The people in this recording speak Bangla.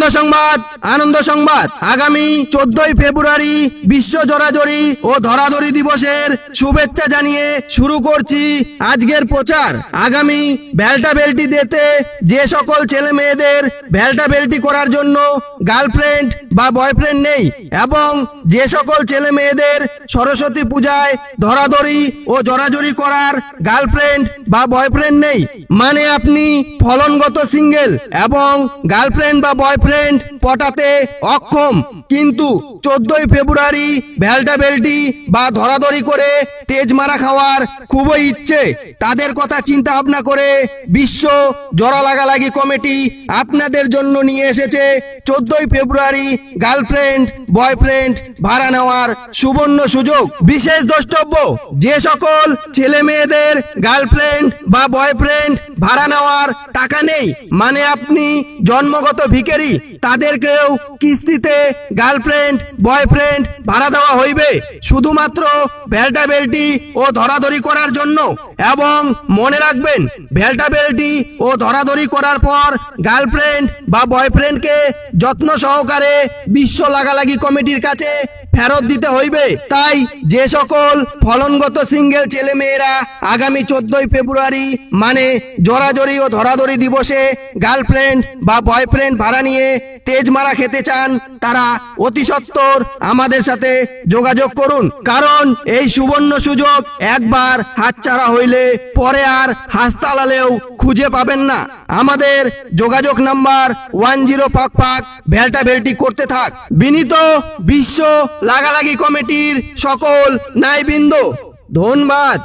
আনন্দ সংবাদ আনন্দ সংবাদ। আগামী চোদ্দই ফেব্রুয়ারি বিশ্ব জোরাজরি ও ধরাধরি দিবসের শুভেচ্ছা জানিয়ে শুরু করছি আজকের প্রচার। আগামী ভ্যালটা বেল্টি দিতে যে সকল ছেলে মেয়েদের ভ্যালটা বেল্টি করার জন্য গার্লফ্রেন্ড বা বয়ফ্রেন্ড নেই এবং যে সকল ছেলে মেয়েদের সরস্বতী পূজায় ধরাধরি ও জরাজরি করার গার্লফ্রেন্ড বা বয়ফ্রেন্ড নেই। মানে আপনি ফলনগত সিঙ্গেল এবং গার্লফ্রেন্ড বা বয়ফ্রেন্ড পটাতে অক্ষম। কিন্তু চোদ্দই ফেব্রুয়ারি ভ্যালটা বেল্টি বা ধরাধরি করে তেজ মারা খাওয়ার খুবই ইচ্ছে। তাদের কথা চিন্তা ভাবনা করে বিশ্ব জড়া লাগালাগি কমিটি আপনাদের জন্য নিয়ে এসেছে চোদ্দই ফেব্রুয়ারি গার্লফ্রেন্ড, বয়ফ্রেন্ড ভাড়া নেওয়ার সুবর্ণ সুযোগ। বিশেষ দ্রষ্টব্য, যে সকল ছেলে মেয়েদের গার্লফ্রেন্ড বা বয়ফ্রেন্ড ভাড়া নেওয়ার টাকা নেই। মানে আপনি জন্মগত ভিখারি, তাদেরকেও কিস্তিতে গার্লফ্রেন্ড, বয়ফ্রেন্ড ভাড়া দেওয়া হইবে। শুধুমাত্র ভেল্টা বেল্টি ও ধরাধরি করার জন্য। এবং মনে রাখবেন, ভেল্টা বেল্টি ও ধরাধরি করার পর গার্লফ্রেন্ড বা বয়ফ্রেন্ডকে যত্ন সহকারে বিশ্ব লাগালাগি কমিটির কাছে ফেরত দিতে হইবে। তাই যে সকল ফলনগত সিঙ্গেল ছেলে মেয়েরা আগামী চোদ্দই ফেব্রুয়ারি মানে জোরাজরি ও ধরাধরি দিবসে গার্লফ্রেন্ড বা বয়ফ্রেন্ড ভাড়া নিয়ে তেজ মারা খেতে চান, তারা অতি সত্বর আমাদের সাথে যোগাযোগ করুন। কারণ এই সুবর্ণ সুযোগ একবার হাতছাড়া হইলে পরে আর হাসতালালেও খুঁজে পাবেন না। আমাদের যোগাযোগ নাম্বার ওয়ান জিরো ফাঁক ফাঁক ভেল্টা ভেল্টি করতে থাক। বিনীত বিশ্ব লাগালাগি কমিটির সকল নাইবৃন্দ ধন্যবাদ।